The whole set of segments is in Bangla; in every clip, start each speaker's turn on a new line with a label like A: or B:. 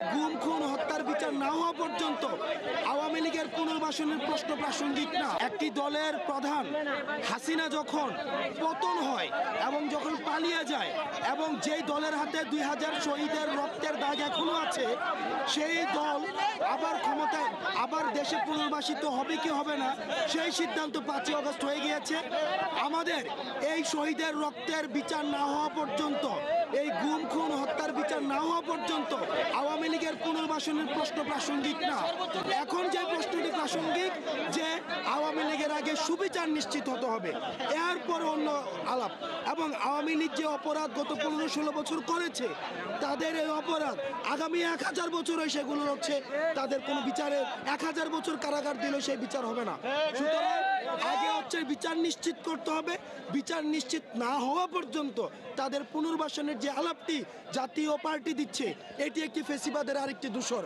A: গুম, খুন, হত্যার বিচার না হওয়া পর্যন্ত আওয়ামী লীগের পুনর্বাসনের প্রশ্ন প্রাসঙ্গিক না। একটি দলের প্রধান হাসিনা যখন পতন হয় এবং যখন পালিয়ে যায় এবং যেই দলের হাতে দুই হাজার শহীদের রক্তের দাগ এখনও আছে, সেই দল আবার ক্ষমতায়, আবার দেশে পুনর্বাসিত হবে কি হবে না, সেই সিদ্ধান্ত পাঁচই আগস্ট হয়ে গিয়েছে। আমাদের এই শহীদের রক্তের বিচার না হওয়া পর্যন্ত এই গুম খুন হত্যার বিচার না হওয়া পর্যন্ত আওয়ামী লীগের পুনর্বাসনের প্রশ্ন প্রাসঙ্গিক না। এখন যে প্রশ্নটি প্রাসঙ্গিক যে আওয়ামী লীগের আগে সুবিচার নিশ্চিত হতে হবে। এরপর অন্য আলাপ। এবং আওয়ামী লীগ যে অপরাধ গত পনেরো ষোলো বছর করেছে, তাদের এই অপরাধ আগামী এক হাজার বছরে সেগুলো হচ্ছে, তাদের কোনো বিচারে এক হাজার বছর কারাগার দিলেও সেই বিচার হবে না। সুতরাং আগে হচ্ছে বিচার নিশ্চিত করতে হবে, বিচার নিশ্চিত না হওয়া পর্যন্ত তাদের পুনর্বাসনের যে আলাপটি জাতীয় পার্টি দিচ্ছে, এটি একটি ফেসিবাদের আরেকটি দূষর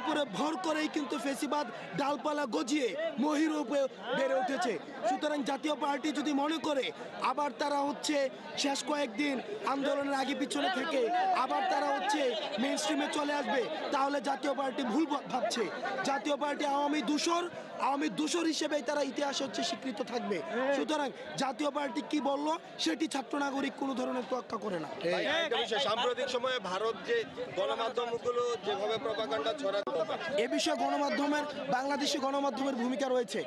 A: উপরে ভর করেই কিন্তু ফেসিবাদ ডালপালা গজিয়ে মহিরূপে বেড়ে উঠেছে। সুতরাং জাতীয় পার্টি যদি মনে করে, আবার তারা হচ্ছে শেষ কয়েকদিন আন্দোলনের আগে পিছনে থেকে, আবার তারা হচ্ছে মেন স্ট্রিমে চলে আসবে, তাহলে জাতীয় পার্টি ভুল ভাবছে। জাতীয় পার্টি আওয়ামী দূষর আওয়ামী দূষর হিসেবেই তারা ইতিহাসে হচ্ছে স্বীকৃত থাকবে। সুতরাং জাতীয় পার্টি কি বলল, সেটি ছাত্র নাগরিক কোনো ধরনের তোয়াক্কা করে না।
B: সাম্প্রতিক সময়ে ভারত যে গণমাধ্যমগুলো যেভাবে প্রপাগান্ডা ছড়াচ্ছে
A: এ বিষয়ে গণমাধ্যমের, বাংলাদেশি গণমাধ্যমের ভূমিকা রয়েছে।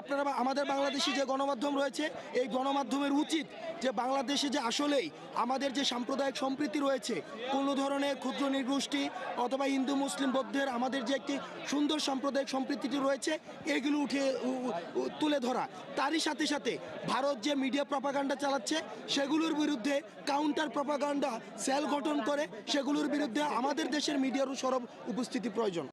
A: আপনারা আমাদের বাংলাদেশি যে গণমাধ্যম রয়েছে, এই গণমাধ্যমের উচিত যে বাংলাদেশে যে আসলেই আমাদের যে সাম্প্রদায়িক সম্প্রীতি রয়েছে, কোনো ধরনের ক্ষুদ্র নির্গোষ্ঠী অথবা হিন্দু, মুসলিম বৌদ্ধের আমাদের যে একটি সুন্দর সাম্প্রদায়িক সম্প্রীতিটি রয়েছে, এগুলো উঠে তুলে ধরা। তারই সাথে সাথে ভারত যে মিডিয়া প্রপাগান্ডা চালাচ্ছে, সেগুলোর বিরুদ্ধে কাউন্টার প্রপাগান্ডা সেল গঠন করে, সেগুলোর বিরুদ্ধে আমাদের দেশের মিডিয়ারও সরব উপস্থিতি প্রয়োজন।